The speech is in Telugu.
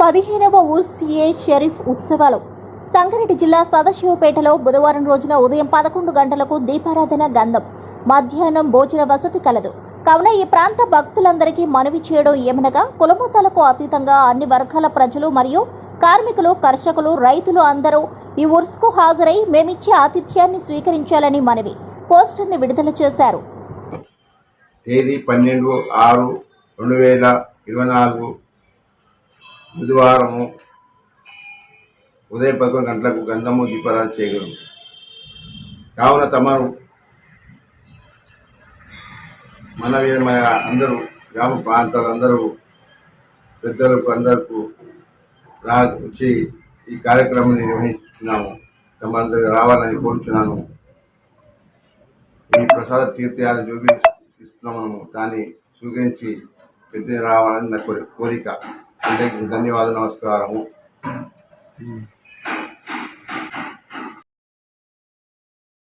పదిహేనవ ఉర్స్ ఏ షరీఫ్ ఉత్సవాలు. సంగారెడ్డి జిల్లా సదాశివపేటలో బుధవారం రోజున ఉదయం పదకొండు గంటలకు దీపారాధన గంధం మధ్యాహ్నం భోజన వసతి కలదు. కావున ఈ ప్రాంత భక్తులందరికీ మనవి చేయడం ఏమనగా కులమతాలకు అతీతంగా అన్ని వర్గాల ప్రజలు మరియు కార్మికులు కర్షకులు రైతులు అందరూ ఈ ఉర్స్కు హాజరై మేమిచ్చే ఆతిథ్యాన్ని స్వీకరించాలని మనవి పోస్టర్ని విడుదల చేశారు. తేదీ పన్నెండు ఆరు రెండు వేల ఇరవై నాలుగు బుధవారము ఉదయం పదకొండు గంటలకు గంధము దీపారాధన చేయగలరు కావున తమరు మన మన అందరూ గ్రామ ప్రాంతాలు అందరూ పెద్దలకు అందరికీ రా వచ్చి ఈ కార్యక్రమాన్ని నిర్వహిస్తున్నాము. తమందరూ రావాలని కోరుచున్నాను. ఈ ప్రసాద తీర్థయాలు చూపిస్తున్నాము దాన్ని స్వీకరించి పెద్ద రావాలని నా కోరి- కోరిక. అందరికీ ధన్యవాదాలు నమస్కారము.